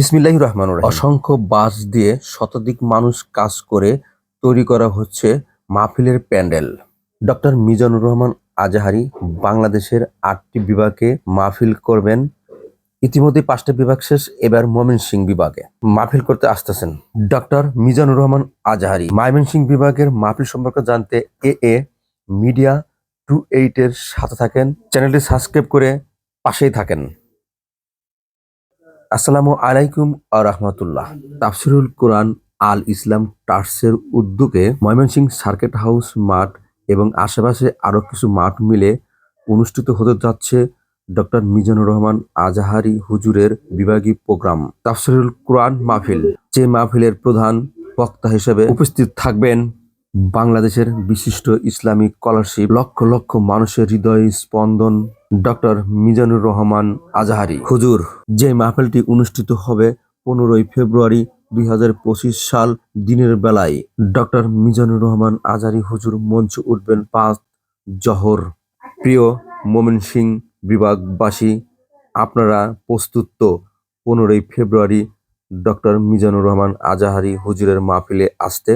বিসমিল্লাহ রহমান অসংখ্য বাস দিয়ে শতাধিক মানুষ কাজ করে তৈরি করা হচ্ছে মাহফিলের প্যান্ডেল। ডক্টর মিজানুর রহমান আজাহারি বাংলাদেশের আটটি বিভাগে মাহফিল করবেন। ইতিমধ্যে পাঁচটা বিভাগ শেষ, এবার সিং বিভাগে। মাহফিল করতে আসতেছেন ডক্টর মিজানুর রহমান আজাহারি। সিং বিভাগের মাহফিল সম্পর্কে জানতে এ এ মিডিয়া টু এইটের সাথে থাকেন। চ্যানেলটি সাবস্ক্রাইব করে পাশেই থাকেন। আসসালামু আলাইকুম আ রহমতুল্লাহ। তাফসিরুল কোরআন আল ইসলাম টার্সের উদ্যোগে ময়মনসিংহ সার্কিট হাউস মাঠ এবং আশেপাশে আরও কিছু মাঠ মিলে অনুষ্ঠিত হতে যাচ্ছে ডক্টর মিজানুর রহমান আজাহারি হুজুরের বিভাগীয় প্রোগ্রাম। তাফসিরুল কোরআন মাহফিল, যে মাহফিলের প্রধান বক্তা হিসেবে উপস্থিত থাকবেন বাংলাদেশের বিশিষ্ট ইসলামিক স্কলারশিপ লক্ষ লক্ষ মানুষের হৃদয় স্পন্দন ডক্টর মিজানুর রহমান আজাহারি। হুজুর, যে মাহফিলটি অনুষ্ঠিত হবে পনেরোই ফেব্রুয়ারি দুই হাজার পঁচিশ সাল দিনের বেলায়। ডক্টর মিজানুর রহমান আজাহারি হুজুর মঞ্চে উঠবেন পাঁচ জহর। প্রিয় মোমিন সিং বিভাগবাসী, আপনারা প্রস্তুত তো? পনেরোই ফেব্রুয়ারি ডক্টর মিজানুর রহমান আজাহারি হুজুরের মাহফিলে আসতে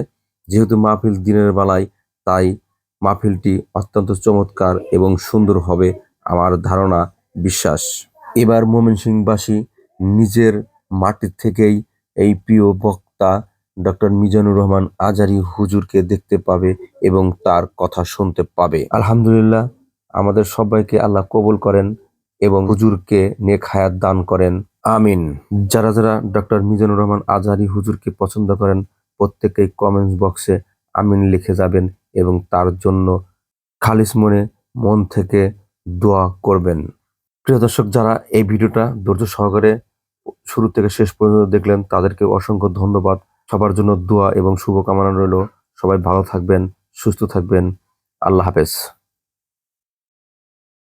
যেহেতু মাহফিল দিনের বেলায়, তাই মাহফিলটি অত্যন্ত চমৎকার এবং সুন্দর হবে আমার ধারণা, বিশ্বাস। এবার মোমেন সিংবাসী নিজের মাটির থেকেই এই প্রিয় বক্তা ডক্টর মিজানুর রহমান আজারি হুজুরকে দেখতে পাবে এবং তার কথা শুনতে পাবে। আলহামদুলিল্লাহ, আমাদের সবাইকে আল্লাহ কবুল করেন এবং হুজুরকে নেক হায়াত দান করেন। আমিন। যারা যারা ডক্টর মিজানুর রহমান আজহারি হুজুরকে পছন্দ করেন প্রত্যেকেই কমেন্টস বক্সে আমিন লিখে যাবেন এবং তার জন্য খালিস মনে মন থেকে দোয়া করবেন। প্রিয় দর্শক, যারা এই ভিডিওটা ধৈর্য সহকারে শুরু থেকে শেষ পর্যন্ত দেখলেন, তাদেরকে অসংখ্য ধন্যবাদ। সবার জন্য দোয়া এবং শুভকামনা রইল। সবাই ভালো থাকবেন, সুস্থ থাকবেন। আল্লাহ হাফেজ।